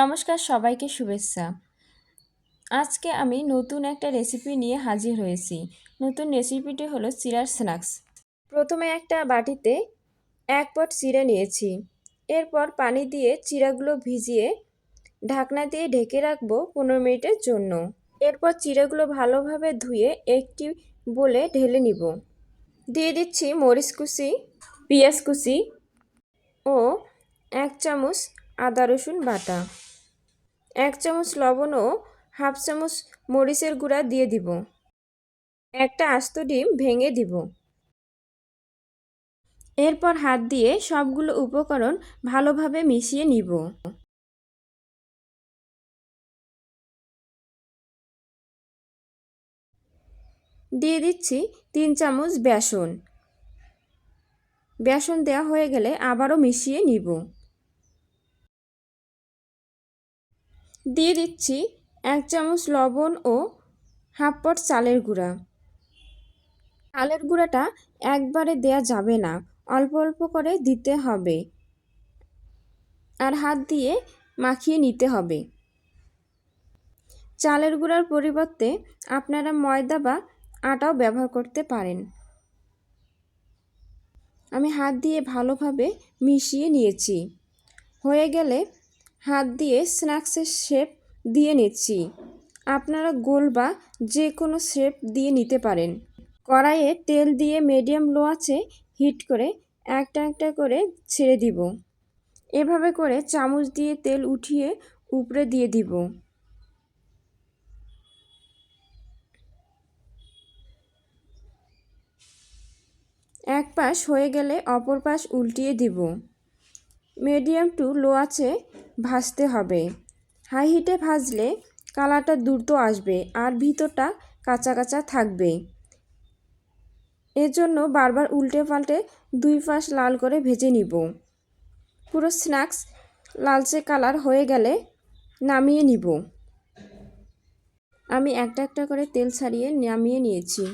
নমস্কার সবাইকে শুভেচ্ছা। আজকে আমি নতুন একটা রেসিপি নিয়ে হাজির হয়েছি। নতুন রেসিপিটি হলো চিরার স্ন্যাক্স প্রথমে একটা বাটিতে এক পট চিরা নিয়েছি। এরপর পানি দিয়ে চিরাগুলো ভিজিয়ে ঢাকনা দিয়ে ঢেকে রাখব পনেরো মিনিটের জন্য। এরপর চিরাগুলো ভালোভাবে ধুয়ে একটি বলে ঢেলে নিব। দিয়ে দিচ্ছি মরিচ কুচি, পেঁয়াজ কুচি ও এক চামচ আদা, রসুন বাটা। এক চামচ লবণ ও হাফ চামচ মরিচের গুঁড়া দিয়ে দিব। একটা আস্ত ডিম ভেঙে দিব। এরপর হাত দিয়ে সবগুলো উপকরণ ভালোভাবে মিশিয়ে নিব। দিয়ে দিচ্ছি তিন চামচ বেসন। বেসন দেওয়া হয়ে গেলে আবারও মিশিয়ে নিব। দিয়ে দিচ্ছি এক চামচ লবণ ও হাফ পট চালের গুঁড়া। চালের গুঁড়াটা একবারে দেয়া যাবে না, অল্প অল্প করে দিতে হবে। আর হাত দিয়ে মাখিয়ে নিতে হবে। চালের গুঁড়ার পরিবর্তে আপনারা ময়দা বা আটাও ব্যবহার করতে পারেন। আমি হাত দিয়ে ভালোভাবে মিশিয়ে নিয়েছি। হয়ে গেলে হাত দিয়ে স্ন্যাক্সের শেপ দিয়ে নিচ্ছি। আপনারা গোল বা যে কোনো শেপ দিয়ে নিতে পারেন। কড়াইয়ে তেল দিয়ে মিডিয়াম লো আছে হিট করে একটা একটা করে ছেড়ে দিব। এভাবে করে চামচ দিয়ে তেল উঠিয়ে উপরে দিয়ে দিব। এক পাশ হয়ে গেলে অপর পাশ উল্টিয়ে দিব। মিডিয়াম টু লো আছে ভাজতে হবে। হাই হিটে ভাজলে কালারটা দ্রুত আসবে আর ভিতরটা কাঁচা কাঁচা থাকবে। এজন্য বারবার উল্টে পাল্টে দুই পাশ লাল করে ভেজে নিব। পুরো স্ন্যাক্স লালচে কালার হয়ে গেলে নামিয়ে নিব। আমি একটা একটা করে তেল ছাড়িয়ে নামিয়ে নিয়েছি।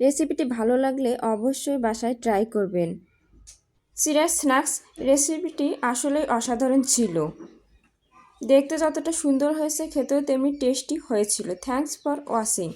রেসিপিটি ভালো লাগলে অবশ্যই বাসায় ট্রাই করবেন। চিরা স্ন্যাক্স রেসিপিটি আসলেই অসাধারণ ছিল। দেখতে যতটা সুন্দর হয়েছে, খেতেও তেমনি টেস্টি হয়েছিল। Thanks for watching.